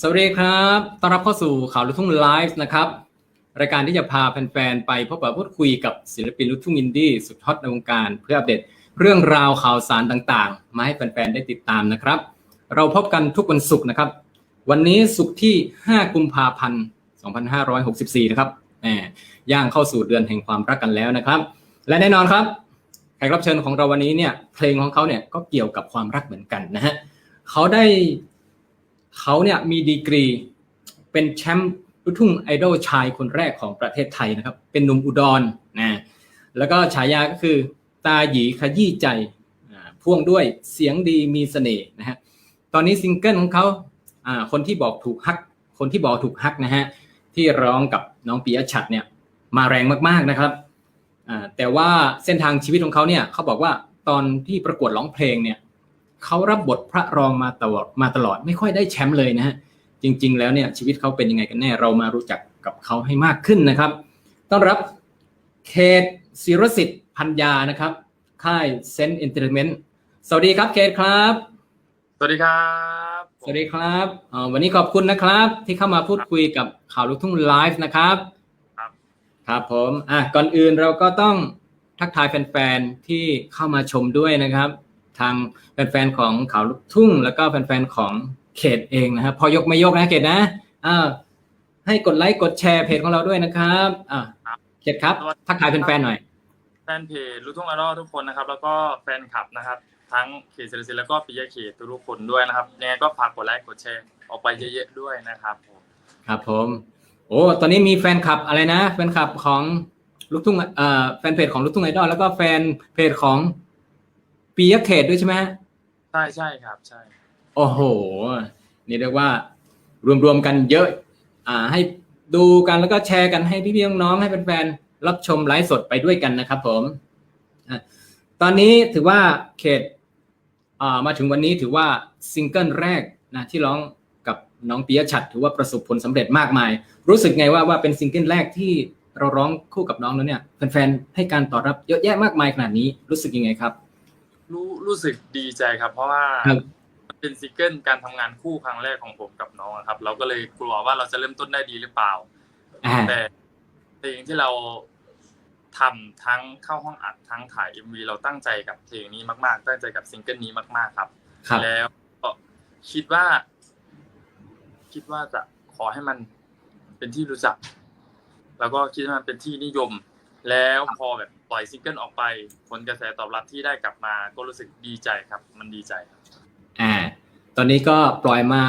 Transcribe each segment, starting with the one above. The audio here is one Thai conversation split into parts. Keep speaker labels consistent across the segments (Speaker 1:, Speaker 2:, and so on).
Speaker 1: สวัสดีครับ ต้อนรับเข้าสู่ข่าวลูกทุ่งไลฟ์นะครับ รายการที่จะพาแฟนๆ ไปพบปะพูดคุยกับศิลปินลูกทุ่งอินดี้สุดฮอตในวงการ เพื่ออัปเดตเรื่องราวข่าวสารต่างๆ มาให้แฟนๆ ได้ติดตามนะครับ เราพบกันทุกวันศุกร์นะครับ วันนี้ศุกร์ที่ 5 กุมภาพันธ์ 2564 นะครับแหมย่างเข้าสู่เดือนแห่งความรักกันแล้วนะครับ และแน่นอนครับแขกรับเชิญของเราวันนี้เนี่ยเพลงของเขาเนี่ยก็เกี่ยวกับความรักเหมือนกันนะฮะเขาได้ เขาเนี่ยมีดีกรี เป็นแชมป์ลูกทุ่งไอดอลชายคนแรกของประเทศไทยนะครับ เป็นหนุ่มอุดรนะแล้วก็ฉายาก็คือตาหยีขยี้ใจพ่วงด้วยเสียงดีมีเสน่ห์นะฮะตอนนี้ซิงเกิลของเขาคนที่บอกถูกฮัก คนที่บอกถูกฮักนะฮะที่ร้องกับน้องปิยะฉัดเนี่ยมาแรงมากๆนะครับแต่ว่าเส้นทางชีวิตของเขาเนี่ยเขาบอกว่าตอนที่ประกวดร้องเพลงเนี่ย เขารับบทพระรองมาตลอดมาตลอดไม่ค่อยได้แชมป์เลยนะฮะจริง ๆ แล้วเนี่ยชีวิตเขาเป็นยังไงกันแน่เรามารู้จักกับเขาให้มากขึ้นนะครับ ต้อนรับเขตศิรสิทธิ์พัญญานะครับ ค่ายเซนต์เอนเตอร์เทนเมนต์สวัสดีครับเขตครับ
Speaker 2: สวัสดีครับ
Speaker 1: สวัสดีครับอ่าวันนี้ขอบคุณนะครับ ที่เข้ามาพูดคุยกับข่าวลูกทุ่งไลฟ์นะครับ
Speaker 2: ครับ
Speaker 1: ครับผมอะก่อนอื่นเราก็ต้องทักทายแฟนๆที่เข้ามาชมด้วยนะครับ ทางแฟนๆของข่าวลูกทุ่ง แล้วก็แฟนๆของเขตเองนะครับพอยกไม่ยกนะเขตนะอ่าให้กดไลค์กดแชร์เพจของเราด้วยนะครับอ่าเขตครับทักทายแฟนๆหน่อย
Speaker 2: แฟนเพจลูกทุ่งไอดอลทุกคนนะครับ แล้วก็แฟนคลับนะครับ ทั้งเขตศิลศิลป์แล้วก็ปิยะเขตทุกๆคนด้วยนะครับยังไงก็ฝากกดไลค์กดแชร์ออกไปเยอะๆด้วยนะครับผม
Speaker 1: ครับผมโอ้ตอนนี้มีแฟนคลับอะไรนะ แฟนคลับของลูกทุ่งเอ่อแฟนเพจของลูกทุ่งไอดอลแล้วก็แฟนเพจของ ปียะเขตด้วยใช่ไหมฮะ
Speaker 2: ใช่ใช่ครับใช่
Speaker 1: โอ้โห นี่เรียกว่า รวมๆกันเยอะ อ่า ให้ดูกันแล้วก็แชร์กันให้พี่ๆน้องๆให้แฟนๆรับชมไลฟ์สดไปด้วยกันนะครับ ผมอะตอนนี้ถือว่าเขตอ่ามาถึงวันนี้ถือว่าซิงเกิลแรกนะที่ร้องกับน้องปิยะฉัดถือว่าประสบผลสำเร็จมากมาย รู้สึกไงว่าว่าเป็นซิงเกิลแรกที่เราร้องคู่กับน้องแล้วเนี่ยแฟนๆให้การตอบรับเยอะแยะมากมายขนาดนี้รู้สึกยังไงครับ
Speaker 2: รู้รู้สึกดีใจครับ เพราะว่า
Speaker 1: ครับ
Speaker 2: เป็นซิงเกิลการทำงานคู่ครั้งแรกของผมกับน้องอะครับ เราก็เลยกลัวว่าเราจะเริ่มต้นได้ดีหรือเปล่า
Speaker 1: อ่า
Speaker 2: แต่เพลงที่เราทำทั้งเข้าห้องอัดทั้งถ่าย MV เราตั้งใจกับเพลงนี้มากๆ ตั้งใจกับซิงเกิลนี้มากๆครับ
Speaker 1: ครับ
Speaker 2: แล้วก็คิดว่า คิดว่าจะขอให้มันเป็นที่รู้จัก แล้วก็คิดว่ามันเป็นที่นิยม แล้วพอแบบ ปล่อยซิงเกิลออกไป ผลกระแสตอบรับที่ได้กลับมาก็รู้สึกดีใจครับ มันดีใจครับ
Speaker 1: อ่า ตอนนี้ก็ปล่อยมา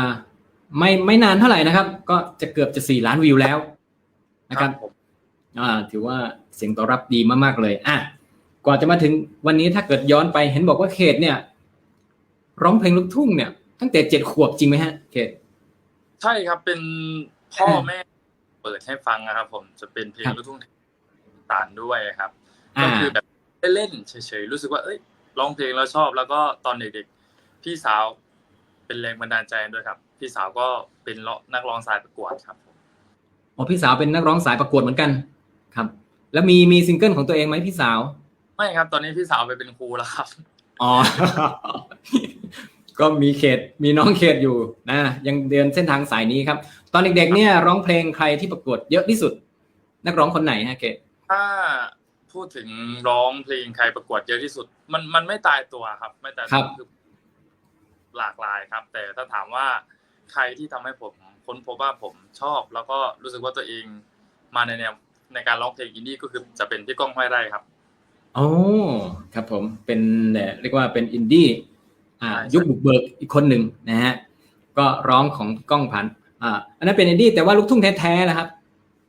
Speaker 1: ไม่ไม่นานเท่าไหร่นะครับ ก็จะเกือบจะสี่ล้านวิวแล้วนะครับ
Speaker 2: ผม
Speaker 1: อ่า ถือว่าเสียงตอบรับดีมากๆเลย อะก่อนจะมาถึงวันนี้ถ้าเกิดย้อนไปเห็นบอกว่าเขตเนี่ย ร้องเพลงลูกทุ่งเนี่ย ตั้งแต่เจ็ดขวบจริงไหมฮะ เขต
Speaker 2: ใช่ครับเป็นพ่อ
Speaker 1: อ่า
Speaker 2: แม่ เปิดให้ฟังนะครับ ผมจะเป็นเพลง
Speaker 1: ครับ
Speaker 2: ลูกทุ่งต่านด้วยครับ
Speaker 1: อ่า
Speaker 2: ก็คือแบบเล่นๆเฉยๆรู้สึกว่า เอ้ยร้องเพลงแล้วชอบ แล้วก็ตอนเด็กๆพี่สาวเป็นแรงบันดาลใจด้วยครับ พี่สาวก็เป็นนักร้องสายประกวดครับผม
Speaker 1: อ๋อพี่สาวเป็นนักร้องสายประกวดเหมือนกันครับ แล้วมีมีซิงเกิลของตัวเองไหมพี่สาว
Speaker 2: ไม่ครับ ตอนนี้พี่สาวไปเป็นครูแล้วครับ
Speaker 1: อ๋อก็มีเขตมีน้องเขตอยู่นะยังเดินเส้นทางสายนี้ครับ ตอนเด็กๆเนี่ยร้องเพลงใครที่ประกวดเยอะที่สุด นักร้องคนไหนฮะเขต
Speaker 2: ถ้า พูดถึงร้องเพลงใครประกวดเยอะที่สุด มันมันไม่ตายตัวครับ ไม่ตายตัวคือหลากหลายครับ แต่ถ้าถามว่าใครที่ทำให้ผมค้นพบว่าผมชอบ แล้วก็รู้สึกว่าตัวเองมาในแนวในการร้องเพลงอินดี้ก็คือจะเป็นพี่ก้องห้วยไร่ครับ
Speaker 1: โอ้ครับผมเป็นเอ่อเรียกว่าเป็นอินดี้อ่า
Speaker 2: ใช่
Speaker 1: ยุคบุกเบิกอีกคนหนึ่งนะฮะก็ร้องของก้องผันอ่าอันนั้นเป็นอินดี้แต่ว่าลูกทุ่งแท้ๆนะครับ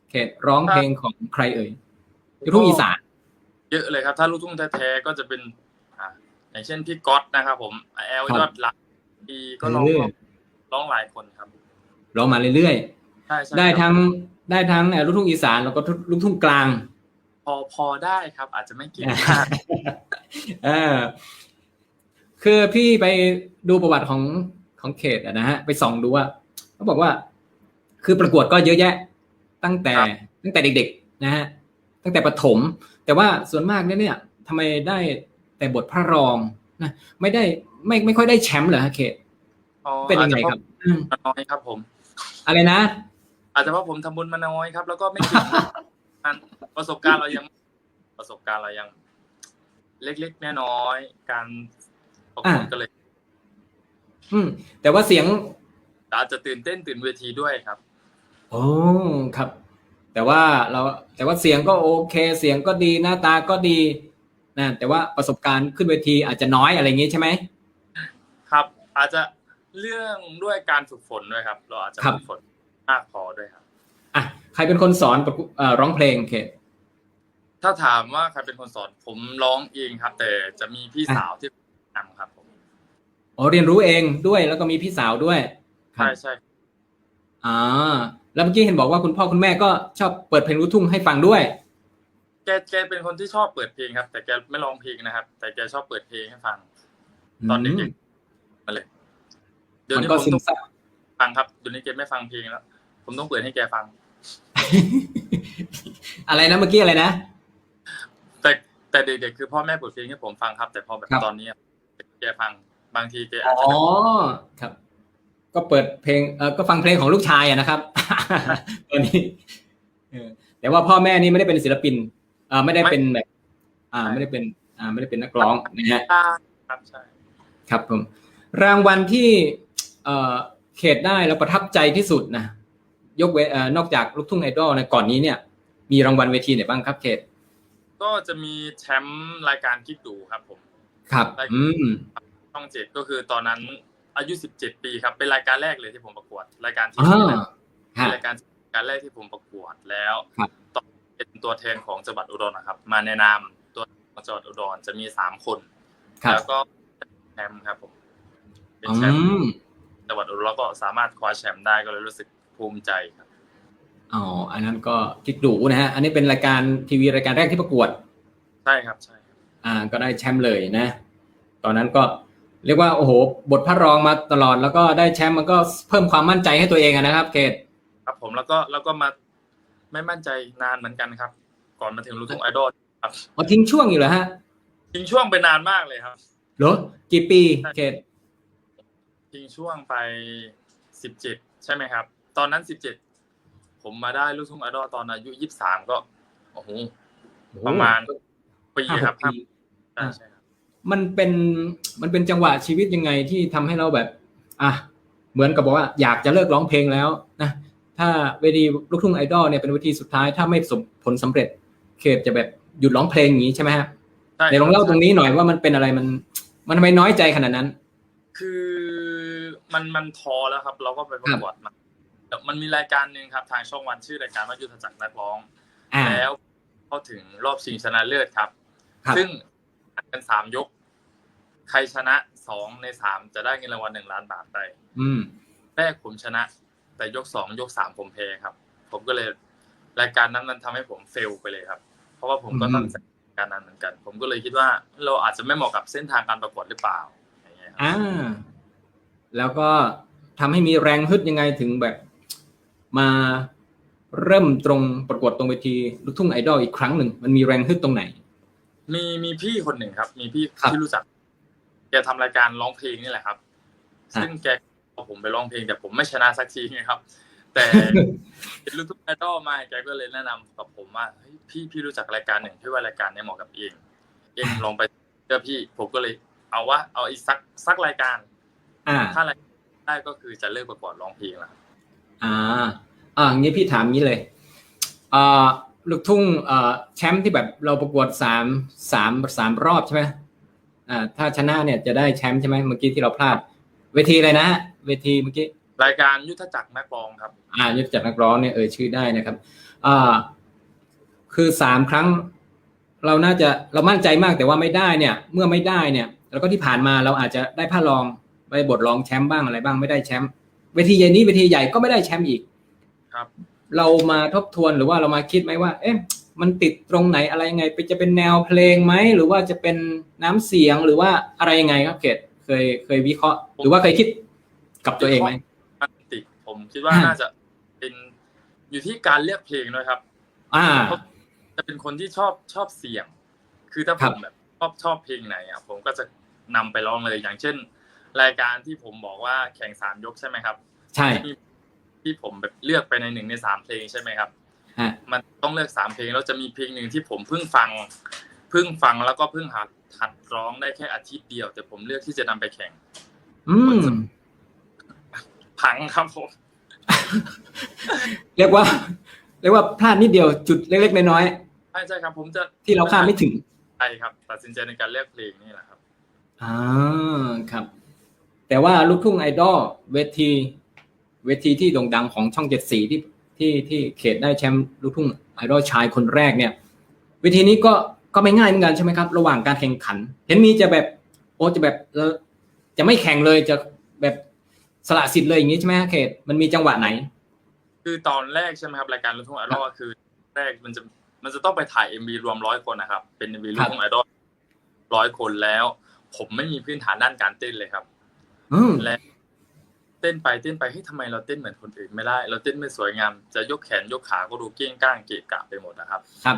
Speaker 1: เขตร้องเพลงของใครเอ่ยลูกทุ่งอีสาน
Speaker 2: เยอะเลยครับ ถ้าลูกทุ่งแท้ๆก็จะเป็นอ่าอย่างเช่นพี่ก๊อตนะครับผมแอล
Speaker 1: ครับ
Speaker 2: ยอดรักดีก็ร้อง
Speaker 1: เรื่อย
Speaker 2: ร้องหลายคนครับ
Speaker 1: ร้องมาเรื่อย
Speaker 2: ใช่ใช่
Speaker 1: ๆได้
Speaker 2: ครับ
Speaker 1: ทั้งได้ทั้งเอ่อลูกทุ่งอีสานแล้วก็ลูกทุ่งกลาง
Speaker 2: พอพอได้ครับ อาจจะไม่เก่งมาก
Speaker 1: เออคือพี่ไปดูประวัติของของเขตอะนะฮะ ไปส่องดูว่าเขาบอกว่า คือประกวดก็เยอะแยะ ตั้งแต่
Speaker 2: ครับ
Speaker 1: ตั้งแต่เด็ก ๆ นะฮะ ตั้งแต่ประถม แต่ว่าส่วนมากเนี่ยเนี่ยทำไมได้แต่บทพระรองนะไม่ได้ไม่ไม่ค่อยได้แชมป์เหรอฮะเขต
Speaker 2: อ๋อ
Speaker 1: เป็นยังไง
Speaker 2: อาจจะ
Speaker 1: ครับอืม
Speaker 2: น้อยครับผม
Speaker 1: อะไรนะ
Speaker 2: อาจจะเพราะผมทำบุญมาน้อยครับ แล้วก็ไม่เก่งการประสบการณ์เรายัง ประสบการณ์เรายัง เล็กๆน้อยๆการประกวด
Speaker 1: อ่า
Speaker 2: ก็เลย
Speaker 1: อืม แต่ว่าเสียง
Speaker 2: อาจจะตื่นเต้นตื่นเวทีด้วยครับ
Speaker 1: โอ้ครับ แต่ว่าเราแต่ว่าเสียงก็โอเค เสียงก็ดีหน้าตาก็ดีนะแต่ว่าประสบการณ์ขึ้นเวทีอาจจะน้อยอะไรอย่างงี้ใช่ไหม
Speaker 2: ครับ อาจจะเรื่องด้วยการฝึกฝนด้วยครับ เราอาจจะ
Speaker 1: ครับ
Speaker 2: ฝึกฝนมากพอด้วยครับ
Speaker 1: อะใครเป็นคนสอนประกวเอ่อร้องเพลงเค
Speaker 2: ถ้าถามว่าใครเป็นคนสอนผมร้องเองครับ แต่จะมีพี่
Speaker 1: อะ
Speaker 2: สาวที่นำครับผม
Speaker 1: อ๋อเรียนรู้เองด้วยแล้วก็มีพี่สาวด้วยครั
Speaker 2: ใช่
Speaker 1: บ
Speaker 2: ใช่
Speaker 1: อ่าแล้วเมื่อกี้เห็นบอกว่าคุณพ่อคุณแม่ก็ชอบเปิดเพลงลูกทุ่งให้ฟังด้วย
Speaker 2: แกแกเป็นคนที่ชอบเปิดเพลงครับ แต่แกไม่ร้องเพลงนะครับ แต่แกชอบเปิดเพลงให้ฟัง ตอนเด็กๆมาเลย เดี๋ยว
Speaker 1: มัน
Speaker 2: นี้
Speaker 1: ก็
Speaker 2: ผม
Speaker 1: ซึม
Speaker 2: ต้อง
Speaker 1: ซับ
Speaker 2: ฟังครับเดี๋ยวนี้แกไม่ฟังเพลงแล้วผมต้องเปิดให้แกฟัง
Speaker 1: อะไรนะเมื่อกี้อะไรนะ
Speaker 2: แต่แต่เด็กๆคือพ่อแม่เปิดเพลงให้ผมฟังครับ แต่พอแบบ
Speaker 1: ครับ
Speaker 2: ตอนนี้อะแกฟังบางทีแก
Speaker 1: อ๋
Speaker 2: อาจจะ
Speaker 1: อครับ ก็เปิดเพลงเออก็ฟังเพลงของลูกชายอะนะครับตอนนี้เออแต่ว่าพ่อแม่นี่ไม่ได้เป็นศิลปินเออไม่ได้เป็นแบบ อ่า ไม่ได้เป็น อ่า ไม่ได้เป็นนักร้องนะฮะ
Speaker 2: ครับใช่
Speaker 1: ครับผมรางวัลที่เอ่อเขตได้แล้วประทับใจที่สุดนะยกเว้นเอ่อนอกจากลูกทุ่งไอดอลนะก่อนนี้เนี่ย มีรางวัลเวทีไหนบ้างครับเขต
Speaker 2: ก็จะมีแชมป์รายการคิดดูครับผม
Speaker 1: ครับ อืม
Speaker 2: ช่องเจ็ดก็คือตอนนั้น อายุ 17 ปีครับ เป็นรายการแรกเลยที่ผมประกวด รายการที่
Speaker 1: อ่า
Speaker 2: สี่นะ
Speaker 1: ฮะ
Speaker 2: เป็นรายการการแรกที่ผมประกวดแล้ว
Speaker 1: ครับ
Speaker 2: ตอนเป็นตัวแทนของจังหวัดอุดรนะครับ มาแนะนำตัวของจังหวัดอุดรจะมีสามคน
Speaker 1: ครับ
Speaker 2: แล้วก็แชมป์ครับผม เป็น
Speaker 1: อื
Speaker 2: แชมป์
Speaker 1: ม
Speaker 2: จังหวัดอุดรแล้วก็สามารถคว้าแชมป์ได้ก็เลยรู้สึกภูมิใจครับ
Speaker 1: อ๋ออันนั้นก็คิดดูนะฮะ อันนี้เป็นรายการทีวีรายการแรกที่ประกวด
Speaker 2: ใช่ครับใช่ครับ
Speaker 1: อ่า ก็ได้แชมป์เลยนะ ตอนนั้นก็ เรียกว่าโอ้โห บทพระรองมาตลอดแล้วก็ได้แชมป์มันก็เพิ่มความมั่นใจให้ตัวเองอะนะครับ เกต
Speaker 2: ครับผมแล้วก็แล้วก็มาไม่มั่นใจนานเหมือนกันครับ ก่อนมาถึงลูกทุ่งไอดอลครับ
Speaker 1: อ๋อทิ้งช่วงอยู่เหรอฮะ
Speaker 2: ทิ้งช่วงไปนานมากเลยครับ
Speaker 1: เหรอกี่ปีเกต
Speaker 2: ทิ้งช่วงไปสิบเจ็ดใช่ไหมครับ ตอนนั้นสิบเจ็ดผมมาได้ลูกทุ่งไอดอลตอนอายุยี่สิบสามก็โอ้โหประมาณปี
Speaker 1: ห้าห
Speaker 2: ครับ
Speaker 1: กปี
Speaker 2: ใช่ใช่ครับ
Speaker 1: มันเป็นมันเป็นจังหวะชีวิตยังไงที่ทำให้เราแบบ อะเหมือนกับบอกว่าอยากจะเลิกร้องเพลงแล้วนะถ้าเวทีลูกทุ่งไอดอลเนี่ยเป็นเวทีสุดท้ายถ้าไม่สมผลสำเร็จ เขตจะแบบหยุดร้องเพลงอย่างนี้ใช่ไหมฮะ
Speaker 2: ใช่
Speaker 1: ไหนลองเล่าตรงนี้หน่อยว่ามันเป็นอะไรมัน มันทำไมน้อยใจขนาดนั้น
Speaker 2: คือมันมันท้อแล้วครับ เราก็ไปประกวดมาแต่มันมีรายการหนึ่งครับ ทางช่องวันชื่อรายการว่ายุทธจักรนักร้อง
Speaker 1: อ่า
Speaker 2: แล้วเข้าถึงรอบชิงชนะเลิศครับ
Speaker 1: ครับ
Speaker 2: ซึ่ง เป็นสามยก ใครชนะสองในสามจะได้เงินรางวัลหนึ่งล้านบาทไป
Speaker 1: อืม
Speaker 2: แรกผมชนะ แต่ยกสองยกสามผมแพ้ครับ ผมก็เลยรายการนั้นมันทำให้ผมเฟลไปเลยครับ เพราะว่าผมก็ต้อง
Speaker 1: อืม
Speaker 2: จัดการนั้นเหมือนกัน ผมก็เลยคิดว่าเราอาจจะไม่เหมาะกับเส้นทางการประกวดหรือเปล่าอย่างเงี้ยครับ
Speaker 1: อ่าแล้วก็ทำให้มีแรงฮึดยังไงถึงแบบ มาเริ่มตรงประกวดตรงเวทีลูกทุ่งไอดอลอีกครั้งหนึ่งมันมีแรงฮึดตรงไหน
Speaker 2: มีมีพี่คนหนึ่งครับ มีพี่
Speaker 1: ครับ
Speaker 2: ที่รู้จัก แกทำรายการร้องเพลงนี่แหละครับ
Speaker 1: ฮะ
Speaker 2: ซึ่งแกเอาผมไปร้องเพลงแต่ผมไม่ชนะสักทีไงครับ แต่เห็นลูกทุ่งไอดอลมาแกก็เลยแนะนำกับผมว่าเฮ้ยพี่พี่รู้จักรายการหนึ่งพี่ว่ารายการเนี้เหมาะกับเอง เองลองไปเจอพี่ผมก็เลยเอาว่าเอาอีกสักสักรายการ
Speaker 1: อ่า
Speaker 2: ถ้ารายการได้ก็คือจะเลิกประกวดร้องเพลงแล้วครับ
Speaker 1: อ่าอ่างี้พี่ถามงี้เลยอ่า ลูกทุ่งเอ่อแชมป์ที่แบบเราประกวดสามสามสามรอบใช่ไหมอ่าถ้าชนะเนี่ยจะได้แชมป์ใช่ไหมเมื่อกี้ที่เราพลาด เวทีอะไรนะเวทีเมื่อกี้
Speaker 2: รายการยุทธจักรนักร้องครับ
Speaker 1: อ่า ยุทธจักรนักร้องเนี่ยเอ่ยชื่อได้นะครับอ่าคือสามครั้ง เราน่าจะเรามั่นใจมากแต่ว่าไม่ได้เนี่ย เมื่อไม่ได้เนี่ย แล้วก็ที่ผ่านมาเราอาจจะได้ผ้ารองไปบทรองแชมป์บ้างอะไรบ้างไม่ได้แชมป์เวทีใหญ่นี้เวทีใหญ่ก็ไม่ได้แชมป์อีก
Speaker 2: ครับ
Speaker 1: เรามาทบทวนหรือว่าเรามาคิดไหมว่า เอ๊ะมันติดตรงไหนอะไรยังไงไปจะเป็นแนวเพลงไหมหรือว่าจะเป็นน้ำเสียงหรือว่าอะไรยังไงครับเกดเคยเคยวิเคราะห์ หรือว่าเคยคิดกับตัวเองไหม
Speaker 2: มันติดผมคิดว่า
Speaker 1: อ่า
Speaker 2: น่าจะเป็นอยู่ที่การเลือกเพลงด้วยครับ
Speaker 1: อ่า
Speaker 2: จะเป็นคนที่ชอบชอบเสียง คือถ้า
Speaker 1: ค
Speaker 2: ผ
Speaker 1: รับ
Speaker 2: มแบบชอบชอบเพลงไหนอะผมก็จะนำไปร้องเลยอย่างเช่น รายการที่ผมบอกว่าแข่งสามยกใช่ไหมครับ
Speaker 1: ใช่
Speaker 2: มี ที่ผมแบบเลือกไปในหนึ่งในสามเพลงใช่ไหมครับ
Speaker 1: ฮะ
Speaker 2: มันต้องเลือกสามเพลงแล้วจะมีเพลงหนึ่งที่ผมเพิ่งฟัง เพิ่งฟังแล้วก็เพิ่งหัดหัดร้องได้แค่อาทิตย์เดียว แต่ผมเลือกที่จะนำไปแข่ง
Speaker 1: อืม
Speaker 2: พังครับผม
Speaker 1: เรียกว่า เรียกว่าพลาดนิดเดียวจุดเล็ก ๆ น้อย
Speaker 2: ใช่ใช่ครับ ผมจะ
Speaker 1: ๆที่เราคาดไม่ถึง
Speaker 2: ใช่ครับ ตัดสินใจในการเลือกเพลงนี่แหละครับ
Speaker 1: อ่าครับ แต่ว่าลูกทุ่งไอดอลเวที เวทีที่โด่งดังของช่องเจ็ดสีที่ที่ที่เขตได้แชมป์ลูกทุ่งไอดอลชายคนแรกเนี่ยเวทีนี้ก็ก็ไม่ง่ายเหมือนกันใช่ไหมครับ ระหว่างการแข่งขัน เห็นมีจะแบบโอ้จะแบบเออจะไม่แข่งเลยจะแบบสละสิทธิ์เลยอย่างนี้ใช่ไหมฮะเขตมันมีจังหวะไหน
Speaker 2: คือตอนแรกใช่ไหมครับรายการลูกทุ่งไอดอลคือ แรกมันจะมันจะต้องไปถ่ายเอ็มวีรวมร้อยคนนะครับ เป็นเอ็มวีลูกทุ่งไอดอลร้อยคนแล้ว ผมไม่มีพื้นฐานด้านการเต้นเลยครับ
Speaker 1: อืม
Speaker 2: และ เต้นไปเต้นไปเฮ้ยทำไมเราเต้นเหมือนคนอื่นไม่ได้ เราเต้นไม่สวยงามจะยกแขนยกขาก็ดูเก้งก้างเกะกะไปหมดนะครับ
Speaker 1: ครับ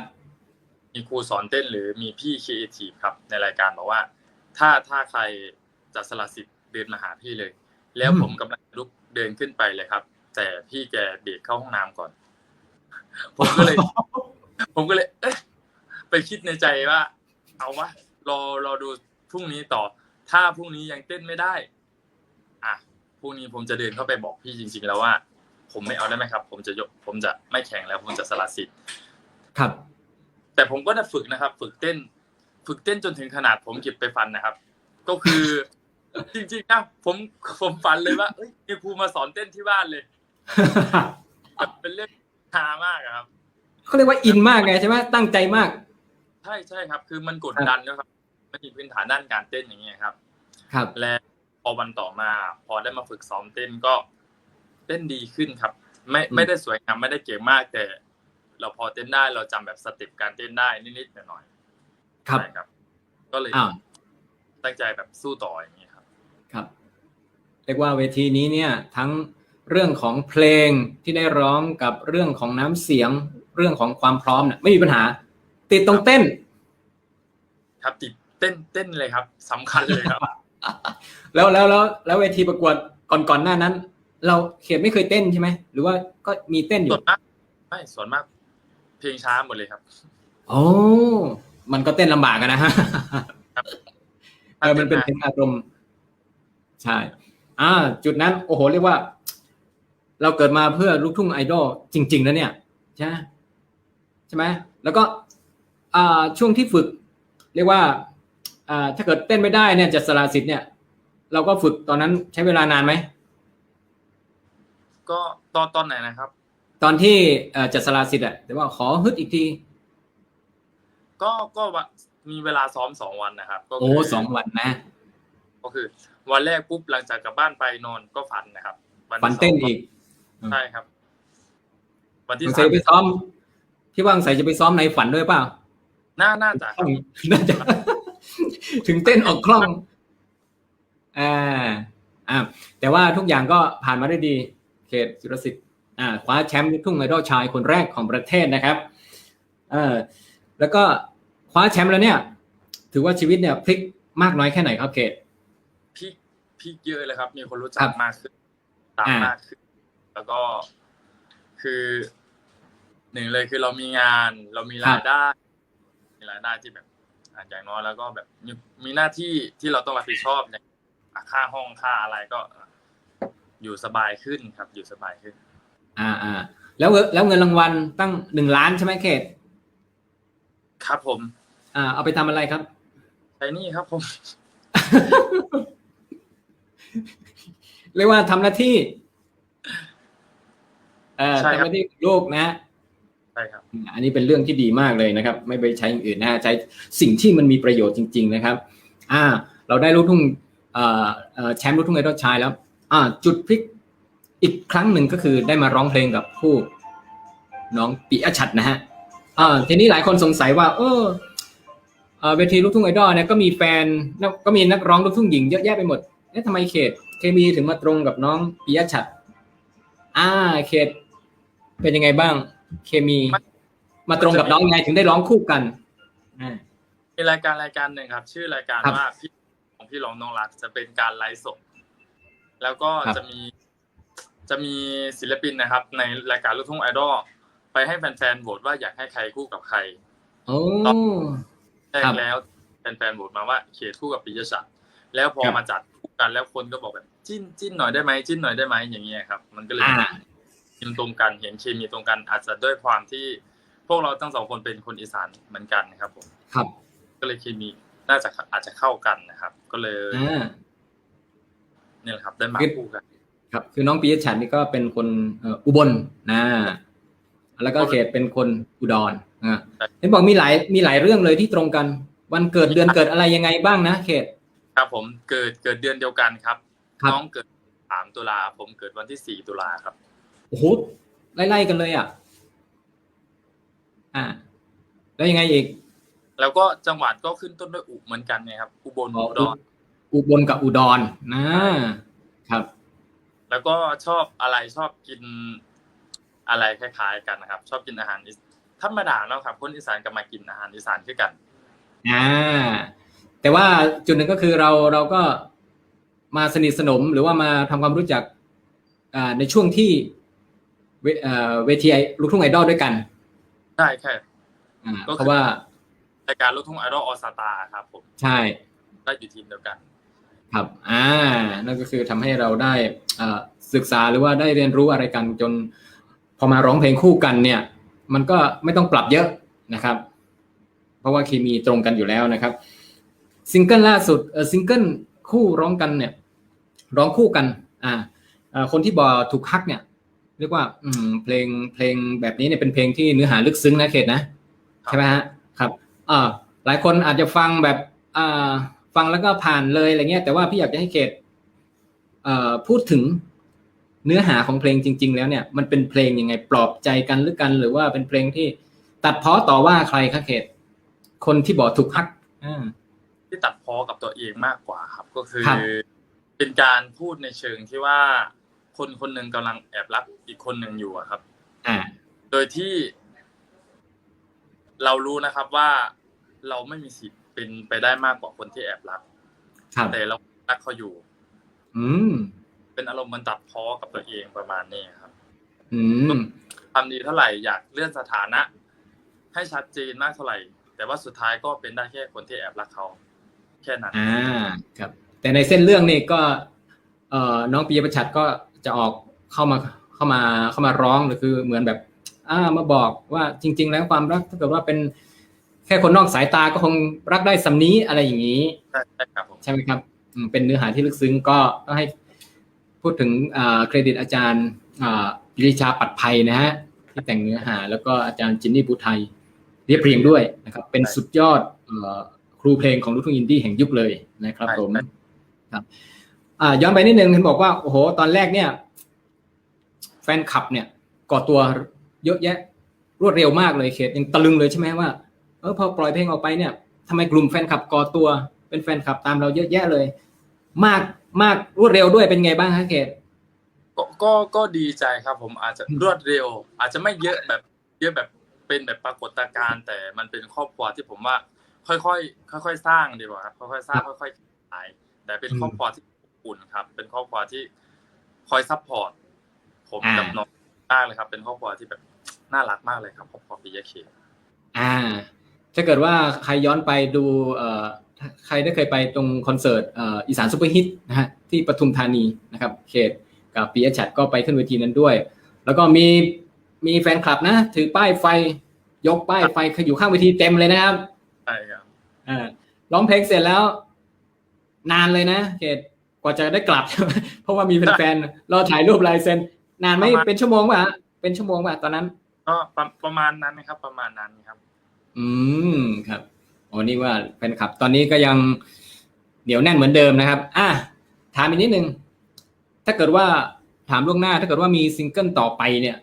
Speaker 2: มีครูสอนเต้นหรือมีพี่ครีเอทีฟครับ ในรายการบอกว่า ถ้าถ้าใครจะสละสิทธิ์เดินมาหาพี่เลย แล้ว
Speaker 1: อืม
Speaker 2: ผมกำลังลุกเดินขึ้นไปเลยครับ แต่พี่แกเบรกเข้าห้องน้ำก่อน ผมก็เลย ผมก็เลย เอ๊ะไปคิดในใจว่า เอาวะรอรอดูพรุ่งนี้ต่อ ถ้าพรุ่งนี้ยังเต้นไม่ได้อะ พรุ่งนี้ผมจะเดินเข้าไปบอกพี่จริง ๆ แล้วว่า ผมไม่เอาได้ไหมครับ ผมจะยกผมจะไม่แข่งแล้ว ผมจะสละสิทธิ์
Speaker 1: ครับ
Speaker 2: แต่ผมก็ได้ฝึกนะครับ ฝึกเต้น ฝึกเต้นจนถึงขนาดผมเก็บไปฟันนะครับ ก็คือ จริงๆนะผมผมฝันเลยว่าเอ้ยมีครูมาสอนเต้นที่บ้านเลยแบบเป็นเรื่องฮามากอะครับ
Speaker 1: เขาเรียกว่าอินมากไงใช่ไหมตั้งใจมาก
Speaker 2: ใช่ใช่ครับ คือมันกดดันนะครับไม่มีพื้นฐานด้านการเต้นอย่างเงี้ยครับ
Speaker 1: ครับ
Speaker 2: และ พอวันต่อมา พอได้มาฝึกซ้อมเต้นก็เต้นดีขึ้นครับ ไม่
Speaker 1: อืม
Speaker 2: ไม่ได้สวยงามไม่ได้เก่งมาก แต่ เราพอเต้นได้เราจำแบบสเต็ปการเต้นได้นิดๆหน่อยๆ
Speaker 1: ครับ
Speaker 2: ใช่ครับ ก็เลย
Speaker 1: อ้าว
Speaker 2: ตั้งใจแบบสู้ต่ออย่างนี้ครับ
Speaker 1: ครับเรียกว่าเวทีนี้เนี่ยทั้งเรื่องของเพลงที่ได้ร้องกับเรื่องของน้ำเสียง เรื่องของความพร้อมเนี่ยไม่มีปัญหา ติดตรงเต้น
Speaker 2: ครับติดเต้นเต้นเลยครับสำคัญเลยครับ
Speaker 1: แล้วแล้วแล้วแล้วเวทีประกวดก่อนก่อนหน้านั้น เราเขตไม่เคยเต้นใช่ไหมหรือว่าก็มีเต้นอ
Speaker 2: ส่
Speaker 1: ยู่
Speaker 2: วนมากไม่ส่วนมาก เพลงช้าหมดเลยครับ
Speaker 1: โอ้มันก็เต้นลำบากอะนะฮะ
Speaker 2: ครับ
Speaker 1: เออมันเป็นเพลงอารมณ์ใช่อ่า จุดนั้น โอ้โห เรียกว่า เราเกิดมาเพื่อลูกทุ่งไอดอลจริง ๆ แล้วเนี่ย ใช่ไหมใช่ไหมแล้วก็ อ่าช่วงที่ฝึก เรียกว่าอ่า ถ้าเกิดเต้นไม่ได้เนี่ยจะสละสิทธิ์เนี่ย เราก็ฝึกตอนนั้นใช้เวลานานไหม
Speaker 2: ก็ตอนตอนไหนนะครับ
Speaker 1: ตอนที่เอ่อจะสละสิทธิ์อะแต่ว่าขอฮึดอีกที
Speaker 2: ก็ก็ว่ามีเวลาซ้อมสองวันนะครับก็คื
Speaker 1: โอ้สองวันนะ
Speaker 2: ก็คือ วันแรกปุ๊บหลังจากกลับบ้านไปนอนก็ฝันนะครับวั
Speaker 1: ฝัน
Speaker 2: ที่
Speaker 1: เต้น
Speaker 2: สง
Speaker 1: อีก
Speaker 2: ใช่ครับ วันที่
Speaker 1: สง
Speaker 2: สา
Speaker 1: สัย
Speaker 2: ม
Speaker 1: ไปซ้อม ที่ว่างใส่จะไปซ้อมในฝันด้วยเปล่า
Speaker 2: น่าน่าจะ
Speaker 1: คล่องน่าจะ ถึงเต้นออกคล่องอ่าอ่าแต่ว่าทุกอย่างก็ผ่านมาได้ดี เขตสุรสิทธิ์อ่าคว้าแชมป์ลูกทุ่งไอดอลชายคนแรกของประเทศนะครับเออแล้วก็คว้าแชมป์แล้วเนี่ย ถือว่าชีวิตเนี่ยพลิกมากน้อยแค่ไหนครับเขต
Speaker 2: พีคพีคเยอะเลยครับ มีคนรู้จั
Speaker 1: ครั
Speaker 2: ก
Speaker 1: บ
Speaker 2: มากขึ้นตาม
Speaker 1: อ่าม
Speaker 2: มากขึ้น แล้วก็คือหนึ่งเลยคือเรามีงานเรามีรายได้มีรายได้ที่แบบ อะอย่างน้อยแล้วก็แบบมีมีหน้าที่ที่เราต้องรับผิดชอบเนี่ยอะค่าห้องค่าอะไรก็ อยู่สบายขึ้นครับ อยู่สบายขึ้น
Speaker 1: อ่าอ่าแล้วเงินแล้วเงินรางวัลตั้งหนึ่งล้านใช่ไหมเขต
Speaker 2: ครับผม
Speaker 1: อ่า เอาไปทำอะไรครับ
Speaker 2: ใช้หนี่ครับผม
Speaker 1: เรียกว่าทำหน้าที่ เอ่อ
Speaker 2: ใช่
Speaker 1: ทำ
Speaker 2: ค
Speaker 1: ห
Speaker 2: รับ
Speaker 1: น้าที่โลกนะ
Speaker 2: ใช่ครับ
Speaker 1: อันนี้เป็นเรื่องที่ดีมากเลยนะครับ ไม่ไปใช้อื่นนะใช้สิ่งที่มันมีประโยชน์จริง ๆนะครับ อ่า เราได้ลูกทุ่งแชมป์ลูกทุ่งไอดอลชายแล้วอ่าจุดพลิกอีกครั้งหนึ่งก็คือได้มาร้องเพลงกับคู่น้องปิยชัดนะฮะอ่าทีนี้หลายคนสงสัยว่า เออเวทีลูกทุ่งไอดอลเนี่ยก็มีแฟนก็มีนักร้องลูกทุ่งหญิงเยอะแยะไปหมดเอ๊ะทำไมเขตเคมีถึงมาตรงกับน้องปิยชัด อ่า เขตเป็นยังไงบ้าง เคมี มาตรงกับน้องยังไงถึงได้ร้องคู่กันอ่า
Speaker 2: มีรายการรายการหนึ่งครับ ชื่อรายการ
Speaker 1: ครับ
Speaker 2: ว่าพี่ของพี่ร้องน้องรักจะเป็นการไลฟ์สดแล้วก็
Speaker 1: ครับ
Speaker 2: จะมีจะมีศิลปินนะครับ ในรายการลูกทุ่งไอดอลไปให้แฟนๆโหวตว่าอยากให้ใครคู่กับใคร
Speaker 1: โอ้
Speaker 2: แร
Speaker 1: ครั
Speaker 2: ก
Speaker 1: บ
Speaker 2: แล้วแฟนๆโหวตมาว่าเขตคู่กับปิยชัดแล้วพอ
Speaker 1: ครับ
Speaker 2: มาจัดคู่กันแล้วคนก็บอกแบบจิ้นจิ้นหน่อยได้ไหมจิ้นหน่อยได้ไหมอย่างเงี้ยครับ มันก็เลย
Speaker 1: อ่า
Speaker 2: เห็นตรงกันเห็นเคมีตรงกัน อาจจะด้วยความที่พวกเราทั้งสองคนเป็นคนอีสานเหมือนกันนะครับผม
Speaker 1: ครับ
Speaker 2: ก็เลยเคมีน่าจะอาจจะเข้ากันนะครับ ก็เลย
Speaker 1: อ่า
Speaker 2: เนี่ยแหละครับ ได้มา
Speaker 1: คือ
Speaker 2: คู่กัน
Speaker 1: ครับ คือน้องปียชัดนี่ก็เป็นคนเอ่ออุบลนะแล้วก็เขตเป็นคนอุดรอ่าเห็นบอกมีหลายมีหลายเรื่องเลยที่ตรงกัน วันเกิดเดือนเกิดอะไรยังไงบ้างนะเขต
Speaker 2: ครับ ผมเกิดเกิดเดือนเดียวกันครับ
Speaker 1: ครับ
Speaker 2: น้องเกิดสามตุลาผมเกิดวันที่สี่ตุลาครับ
Speaker 1: โอ้โหไล่ๆกันเลยอะ อ่า แล้วยังไงอีก
Speaker 2: แล้วก็จังหวัดก็ขึ้นต้นด้วยอุเหมือนกันไงครับ อุบล
Speaker 1: อ๋อ
Speaker 2: อุดร
Speaker 1: อุบลกับอุดรนะครับ
Speaker 2: แล้วก็ชอบอะไรชอบกินอะไรคล้ายๆกันนะครับ ชอบกินอาหารอีสธรรมดาเนาะครับคนอีสานก็มากินอาหารอีสานคือกัน
Speaker 1: อ่าแต่ว่าจุดหนึ่งก็คือเราเราก็มาสนิทสนมหรือว่ามาทำความรู้จักอ่าในช่วงที่ เวเอ่อเวทีไอลูกทุ่งไอดอลด้วยกัน
Speaker 2: ใช่แค่
Speaker 1: อ่า
Speaker 2: ก็คือ
Speaker 1: เพราะว่า
Speaker 2: รายการลูกทุ่งไอดอลออสตาครับผม
Speaker 1: ใช่
Speaker 2: ได้อยู่ทีมเดียวกัน
Speaker 1: ครับ อ่า นั่นก็คือทำให้เราได้อ่าศึกษาหรือว่าได้เรียนรู้อะไรกันจน พอมาร้องเพลงคู่กันเนี่ย มันก็ไม่ต้องปรับเยอะนะครับ เพราะว่าเคมีตรงกันอยู่แล้วนะครับซิงเกิลล่าสุดเออซิงเกิลคู่ร้องกันเนี่ย ร้องคู่กัน อ่าเอ่อคนที่บอกถูกฮักเนี่ย เรียกว่า อืมเพลงเพลงแบบนี้เนี่ยเป็นเพลงที่เนื้อหาลึกซึ้งนะเขตนะใช่ไหมฮะครับอ่าหลายคนอาจจะฟังแบบอ่าฟังแล้วก็ผ่านเลยอะไรเงี้ยแต่ว่าพี่อยากจะให้เขตเอ่อพูดถึงเนื้อหาของเพลงจริง ๆ แล้วเนี่ยมันเป็นเพลงยังไงปลอบใจกันหรือกัน หรือว่าเป็นเพลงที่ตัดเพ้อต่อว่าใครคะเขต คนที่บอกถูกฮักอ่า
Speaker 2: ที่ตัดพ้อกับตัวเองมากกว่าครับ ก็คือ
Speaker 1: ครับ
Speaker 2: เป็นการพูดในเชิงที่ว่า คนคนหนึ่งกำลังแอบรักอีกคนหนึ่งอยู่อะครับ
Speaker 1: อ่า
Speaker 2: โดยที่ เรารู้นะครับว่าเราไม่มีสิทธิ์เป็นไปได้มากกว่าคนที่แอบรัก
Speaker 1: ครับ
Speaker 2: แต่เรารักเขาอยู่
Speaker 1: อืม
Speaker 2: เป็นอารมณ์มันตัดพ้อกับตัวเองประมาณนี้ครับ
Speaker 1: อืม
Speaker 2: ทำดีเท่าไหร่อยากเลื่อนสถานะ ให้ชัดเจนมากเท่าไหร่ แต่ว่าสุดท้ายก็เป็นได้แค่คนที่แอบรักเขาแค่นั้น
Speaker 1: อ่า ครับ แต่ในเส้นเรื่องนี่ก็ เอ่อ น้องปียประชัดก็ จะออกเข้ามาเข้ามาเข้ามาร้องหรือคือเหมือนแบบอ่ามาบอกว่าจริง ๆ แล้วความรักถ้าเกิดว่าเป็นแค่คนนอกสายตาก็คงรักได้สำนี้อะไรอย่างนี้
Speaker 2: ใช่ใช่ครับผม
Speaker 1: ใช่ไหมครับอืมเป็นเนื้อหาที่ลึกซึ้งก็ต้องให้พูดถึงอ่าเครดิตอาจารย์อ่าปิริชาปัดภัยนะฮะที่แต่งเนื้อหา แล้วก็อาจารย์จินนี่บุไทยเรียบเรียงด้วยนะครับ เป็นสุดยอดเอ่อครูเพลงของลูกทุ่งอินดี้แห่งยุคเลยนะครับผมครับอ่า ย้อนไปนิดนึงเห็นบอกว่าโอ้โหตอนแรกเนี่ย แฟนคลับเนี่ยก่อตัวเยอะแยะ รวดเร็วมากเลยเขตยังตะลึงเลยใช่ไหมว่าเออพอปล่อยเพลงออกไปเนี่ยทำไมกลุ่มแฟนคลับก่อตัว เป็นแฟนคลับตามเราเยอะแยะเลย มากมากรวดเร็วด้วยเป็นไงบ้างฮะเขต
Speaker 2: ก็ก็ก็ดีใจครับ ผมอาจจะรวดเร็ว อาจจะไม่เยอะแบบเยอะแบบเป็นแบบปรากฏการณ์แต่มันเป็นครอบครัวที่ผมว่า ค่อยๆค่อยๆสร้างดีกว่าครับค่อยๆสร้างค่อยๆขยายแต่เป็นครอบครัวที่ อบอุ่นครับ เป็นครอบครัวที่คอยซัพพอร์ตผมกับน้องมากเลยครับ เป็นครอบครัวที่แบบน่ารักมากเลยครับครอบครัวปิยะเค
Speaker 1: อ่า ถ้าเกิดว่าใครย้อนไปดูเอ่อใครได้เคยไปตรงคอนเสิร์ตเอ่ออีสานซูเปอร์ฮิตนะฮะที่ปทุมธานีนะครับเขตกับปียชัดก็ไปขึ้นเวทีนั้นด้วย แล้วก็มีมีแฟนคลับนะ ถือป้ายไฟยกป้ายไฟอยู่ข้างเวทีเต็มเลยนะครับ
Speaker 2: ใช่ครับ
Speaker 1: อ่าร้องเพลงเสร็จแล้ว นานเลยนะเขต กว่าจะได้กลับ เพราะว่ามีแฟนๆรอถ่ายรูปลายเซ็นนานไหมเป็นชั่วโมงป่ะฮะเป็นชั่วโมงป่ะตอนนั้น
Speaker 2: ก็ประประมาณนั้นนะครับ ประมาณนั้นครับ
Speaker 1: อืมครับโอ้นี่ว่าแฟนคลับ ตอนนี้ก็ยังเหนียวแน่นเหมือนเดิมนะครับ อะถามอีกนิดนึงถ้าเกิดว่าถามล่วงหน้า ถ้าเกิดว่ามีซิงเกิลต่อไปเนี่ย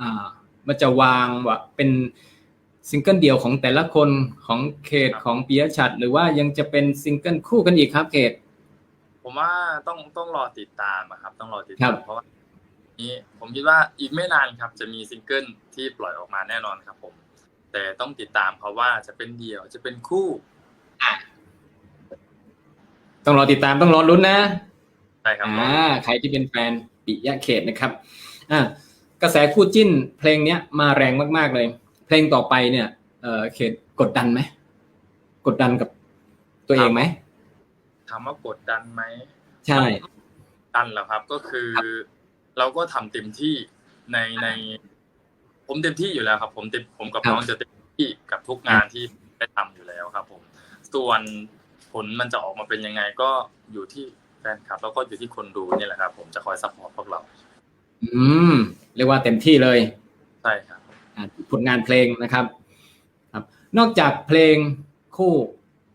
Speaker 1: อ่า มันจะวางว่าเป็นซิงเกิลเดียวของแต่ละคนของเขต
Speaker 2: ครับ
Speaker 1: ของปียชัด หรือว่ายังจะเป็นซิงเกิลคู่กันอีกครับเขต
Speaker 2: ผมว่าต้องต้องรอติดตามอะครับ ต้องรอติด
Speaker 1: ครั
Speaker 2: ตาม
Speaker 1: บ
Speaker 2: เพราะว่านี้ผมคิดว่าอีกไม่นานครับ จะมีซิงเกิลที่ปล่อยออกมาแน่นอนครับ ผม แต่ต้องติดตามเพราะว่าจะเป็นเดี่ยวจะเป็นคู่
Speaker 1: ต้องรอติดตามต้องรอลุ้นนะ
Speaker 2: ใช่ครับ
Speaker 1: อ่าใครที่เป็นแฟนปิยะเขตนะครับอ่ากระแสคู่จิ้น เพลงเนี้ยมาแรงมาก ๆเลย เพลงต่อไปเนี่ยเออเขตกดดันไหมกดดันกับตัวเองไหม
Speaker 2: ถามว่ากดดันไหม
Speaker 1: ใช่
Speaker 2: ดันเหรอครับ ก็คือ เราก็ทำเต็มที่ในใน ผมเต็มที่อยู่แล้วครับ ผมเต็มผมกับ
Speaker 1: ครับ
Speaker 2: น้องจะเต็มที่กับทุกงานที่ได้ทำอยู่แล้วครับ ผม ส่วนผลมันจะออกมาเป็นยังไงก็อยู่ที่แฟนคลับ แล้วก็อยู่ที่คนดูนี่แหละครับ ผมจะคอยซัพพอร์ตพวกเรา
Speaker 1: อืมเรียกว่าเต็มที่เลย
Speaker 2: ใช่ครับ
Speaker 1: อ่าผลงานเพลงนะครับ ครับ นอกจากเพลงคู่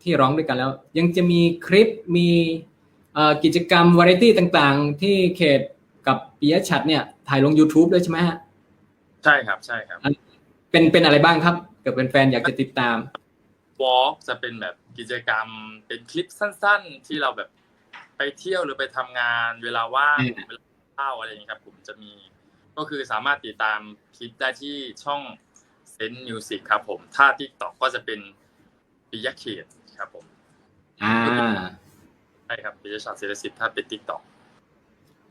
Speaker 1: ที่ร้องด้วยกันแล้ว ยังจะมีคลิปมีเอ่อกิจกรรมวาไรตี้ต่างๆ ที่เขตกับปิยะชัดเนี่ยถ่ายลง YouTube ด้วยใช่ไหมฮะ
Speaker 2: ใช่ครับใช่ครับ
Speaker 1: เป็นเป็นอะไรบ้างครับเกิดเป็นแฟนๆอยากจะติดตาม
Speaker 2: วอล์กจะเป็นแบบกิจกรรมเป็นคลิปสั้นๆ ที่เราแบบไปเที่ยวหรือไปทำงานเวลาว่าง
Speaker 1: อืม
Speaker 2: เวลาเข้าอะไรอย่างนี้ยครับ ผมจะมีก็คือสามารถติดตามคลิปได้ที่ช่องเซนต์มิวสิกครับผม ถ้าทิกตอกก็จะเป็นปิยะเขต ครับผม
Speaker 1: อ่า
Speaker 2: ใช่ครับปิยะชาติเศรษฐศิษย์ถ้าเป็นทิกตอก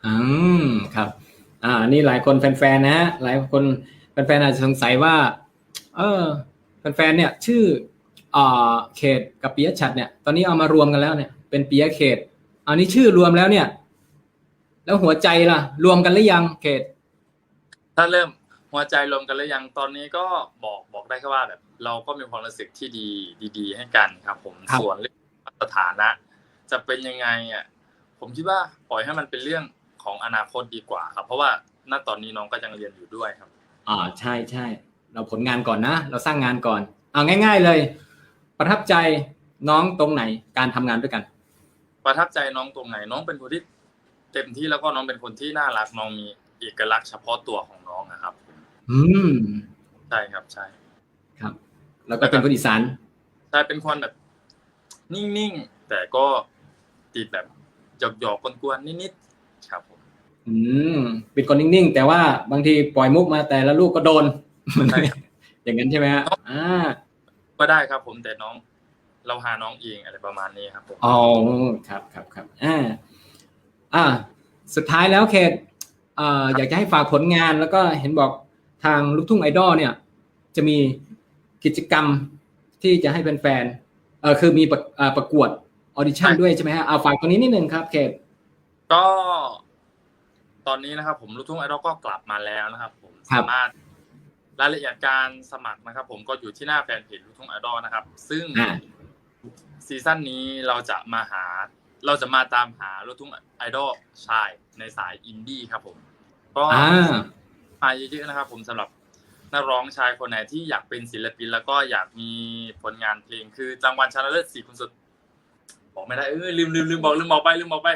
Speaker 1: อืมครับ อ่า นี่หลายคนแฟนๆนะฮะหลายคนแฟนๆอาจจะสงสัยว่า เออแฟนๆเนี่ย ชื่ออ่าเขตกับปิยะชัดเนี่ย ตอนนี้เอามารวมกันแล้วเนี่ย เป็นปิยะเขตอันนี้ชื่อรวมแล้วเนี่ย แล้วหัวใจล่ะ รวมกันหรือยังเขต
Speaker 2: ถ้าเริ่ม หัวใจรวมกันหรือยังตอนนี้ก็บอกบอกได้แค่ว่าแบบ เราก็มีความรู้สึกที่ดีดี ๆ ให้กันครับ ผม
Speaker 1: ครับ
Speaker 2: ส่วนเรื่องสถานะ จะเป็นยังไงอะผมคิดว่าปล่อยให้มันเป็นเรื่องของอนาคตดีกว่า ครับ เพราะว่าณตอนนี้น้องก็ยังเรียนอยู่ด้วยครับ
Speaker 1: อ่าใช่ใช่เราผลงานก่อนนะ เราสร้างงานก่อนเอาง่าย ๆเลย ประทับใจน้องตรงไหนการทำงานด้วยกัน
Speaker 2: ประทับใจน้องตรงไหน น้องเป็นคนที่เต็มที่แล้วก็น้องเป็นคนที่น่ารักน้องมีเอกลักษณ์เฉพาะตัวของน้องนะครับผม
Speaker 1: อืม
Speaker 2: ใช่ครับใช่
Speaker 1: ครับ แล้วก็เป็นคนอีสาน
Speaker 2: ใช่เป็นคนแบบ นิ่งๆ แต่ก็ติดแบบหยอกๆกวนๆนิดๆครับผม
Speaker 1: อืมเป็นคนนิ่งๆ แต่ว่าบางทีปล่อยมุกมาแต่ละลูกก็โดน
Speaker 2: ใช่ครับ
Speaker 1: อย่างนั้นใช่ไหมฮะอ่า
Speaker 2: ก็ได้ครับผมแต่น้อง เราหาน้องเองอะไรประมาณนี้ครับผม
Speaker 1: อ๋อครับครับครับอ่าอ่า สุดท้ายแล้วเขตอ่าอยากจะให้ฝากผลงานแล้วก็เห็นบอก ทางลูกทุ่งไอดอลเนี่ย จะมีกิจกรรมที่จะให้แฟนๆเออคือมีประอ่าประกวดออดิชั่นด้วยใช่ไหมฮะเอาฝากตรงนี้นิดนึงครับเขต
Speaker 2: ก็ตอนนี้นะครับ ผมลูกทุ่งไอดอลก็กลับมาแล้วนะครับ ผม
Speaker 1: ครับ
Speaker 2: สามารถรายละเอียดการสมัครนะครับ ผมก็อยู่ที่หน้าแฟนเพจลูกทุ่งไอดอลนะครับ ซึ่ง
Speaker 1: อ่า
Speaker 2: ซีซั่นนี้เราจะมาหา เราจะมาตามหาลูกทุ่งไอดอลชายในสายอินดี้ครับผม ก็
Speaker 1: อ่า
Speaker 2: มาเยอะๆนะครับ ผมสำหรับนักร้องชายคนไหนที่อยากเป็นศิลปิน แล้วก็อยากมีผลงานเพลงคือรางวัลชนะเลิศสี่คนสุด บอกไม่ได้เออลืมลืมลืมบอกลืมบอกไปลืมบอกไป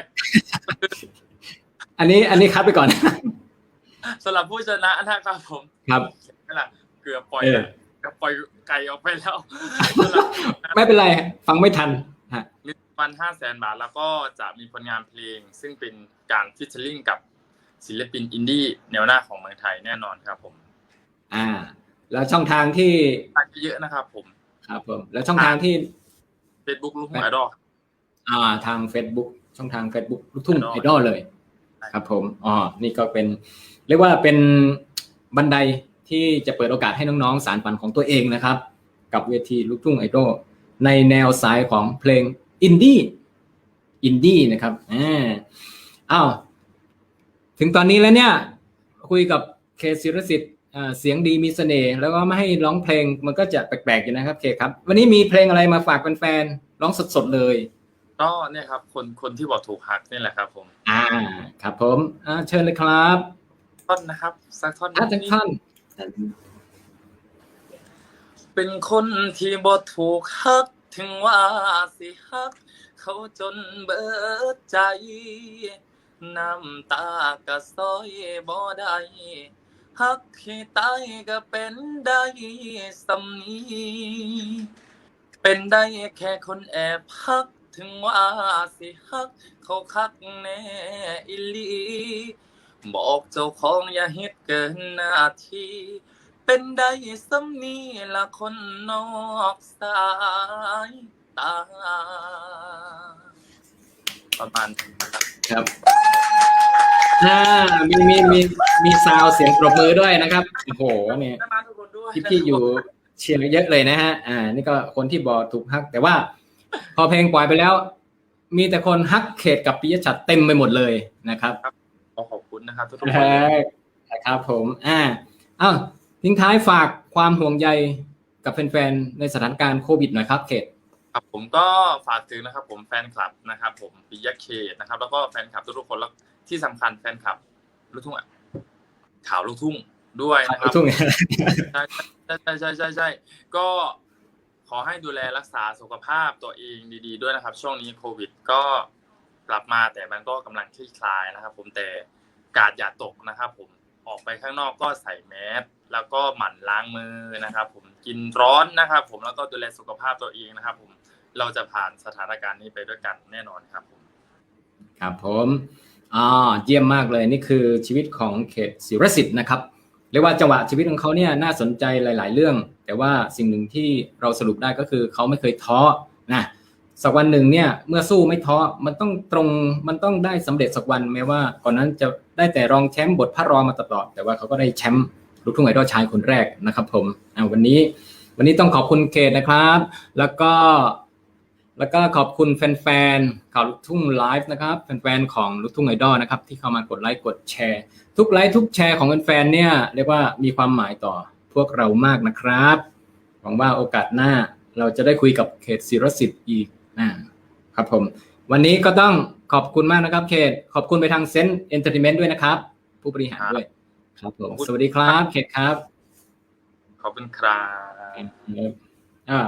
Speaker 1: อันนี้อันนี้คัดไปก่อน
Speaker 2: สำหรับผู้ชนะนะครับผม
Speaker 1: ครับ
Speaker 2: นั่นแหละเกือบปล่อย
Speaker 1: เออ
Speaker 2: เกือบปล่อยไก่ออกไปแล้ว
Speaker 1: ไม่เป็นไร ฟังไม่ทันฮะ
Speaker 2: มีวันห้าแสนบาทแล้วก็จะมีผลงานเพลง ซึ่งเป็นการฟิชเชอร์ลิงกับ ศิลปินอินดี้แนวหน้าของเมืองไทยแน่นอนครับผม
Speaker 1: อ่า แล้วช่องทางที่
Speaker 2: ฝากเยอะๆนะครับผม
Speaker 1: ครับผม แล้วช่องทางที่
Speaker 2: Facebook ลูกทุ่งไอดอล
Speaker 1: อ่า ทาง Facebook ช่องทาง Facebook ลูกทุ่งไอ
Speaker 2: Idol
Speaker 1: ดอลเลย ครับผมอ๋อนี่ก็เป็น เรียกว่าเป็นบันไดที่จะเปิดโอกาสให้น้องๆ สารฝันของตัวเองนะครับ กับเวทีลูกทุ่งไอดอลในแนวสายของเพลงอินดี้อินดี้นะครับอ่าอ้าว ถึงตอนนี้แล้วเนี่ย คุยกับเคศิรสิทธิ์อ่าเสียงดีมีเสน่ห์แล้วก็ไม่ให้ร้องเพลงมันก็จะแปลกๆอยู่นะครับเคครับ วันนี้มีเพลงอะไรมาฝากแฟนๆร้องสดๆเลย
Speaker 2: ก็เนี่ยครับ คนคนที่บอกถูกหักนี่แหละครับ ผม
Speaker 1: อ่า ครับผมอ่าเชิญเลยครับ
Speaker 2: ท่อนนะครับสักท่อน
Speaker 1: อาจารย์ท่าน
Speaker 2: เป็นคนที่บ่ถูกหัก ถึงว่าสิหัก เขาจนเบิดใจ น้ำตากะซอยบ่ได้หักที่ตายก็เป็นได้สำนีเป็นได้แค่คนแอบหักถึงว่าสิหัก เขาคักแน่อิลีบอกเจ้าของอย่าเฮ็ดเกินหน้าที่ เป็นได้สำนีละคนนอกสายตา ประมาณนี้ครับ
Speaker 1: ครับอ่ามีมีมีมีซาวเสียงปรบมือด้วยนะครับโอ้โหเนี่ย
Speaker 2: ได้มาทุกคนด้วย
Speaker 1: พี่พี่ๆอยู่เชียร์เยอะเลยนะฮะ อ่า นี่ก็คนที่บอกถูกฮัก แต่ว่าพอเพลงปล่อยไปแล้ว มีแต่คนฮักเขตกับปิยชัดเต็มไปหมดเลยนะครับ
Speaker 2: ขอขอบคุณนะครับทุกๆคนเลย
Speaker 1: นะครับผม อ่าอ้าวทิ้งท้ายฝากความห่วงใยกับแฟนๆในสถานการณ์โควิดหน่อยครับเขต
Speaker 2: ครับผมก็ฝากถึงนะครับ ผมแฟนคลับนะครับ ผมปิยะเขตนะครับ แล้วก็แฟนคลับทุกๆคนแล้วที่สำคัญแฟนคลับลูกทุ่งอะข่าวลูกทุ่งด้วยนะครับ
Speaker 1: ทุ่ง
Speaker 2: ใช่ใช่ใช่ใช่ใช่ใช่ก็ขอให้ดูแลรักษาสุขภาพตัวเองดี ๆ ด้วยนะครับ ช่วงนี้โควิดก็กลับมาแต่มันก็กำลังคลี่คลายนะครับ ผมแต่กาดอย่าตกนะครับ ผมออกไปข้างนอกก็ใส่แมสแล้วก็หมั่นล้างมือนะครับ ผมกินร้อนนะครับ ผมแล้วก็ดูแลสุขภาพตัวเองนะครับ ผม เราจะผ่านสถานการณ์นี้ไปด้วยกันแน่นอนครับผม
Speaker 1: ครับผมอ่าเยี่ยมมากเลยนี่คือชีวิตของเขตศิรสิทธิ์นะครับเรียกว่าจังหวะชีวิตของเขาเนี่ยน่าสนใจหลาย ๆ เรื่อง แต่ว่าสิ่งหนึ่งที่เราสรุปได้ก็คือเขาไม่เคยท้อนะสักวันหนึ่งเนี่ยเมื่อสู้ไม่ท้อมันต้องตรงมันต้องได้สำเร็จสักวันแม้ว่าก่อนนั้นจะได้แต่รองแชมป์บทพระรองมาตลอดแต่ว่าเขาก็ได้แชมป์ลูกทุ่งไอดอลชายคนแรกนะครับผมอ่าวันนี้วันนี้ต้องขอบคุณเขตนะครับ แล้วก็ แล้วก็ขอบคุณแฟนๆข่าวลูกทุ่งไลฟ์นะครับ แฟนๆของลูกทุ่งไอดอลนะครับ ที่เข้ามากดไลค์กดแชร์ ทุกไลค์ทุกแชร์ของแฟนๆเนี่ยเรียกว่ามีความหมายต่อพวกเรามากนะครับ หวังว่าโอกาสหน้าเราจะได้คุยกับเขตศิรสิทธิ์อีกนะครับผม วันนี้ก็ต้องขอบคุณมากนะครับเขต ขอบคุณไปทางเซนต์เอนเตอร์เทนเมนต์ด้วยนะครับ ผู้บริหารด้วย ครับผมสวัสดีครับเขตครับ
Speaker 2: ขอบคุณครับ
Speaker 1: อ่า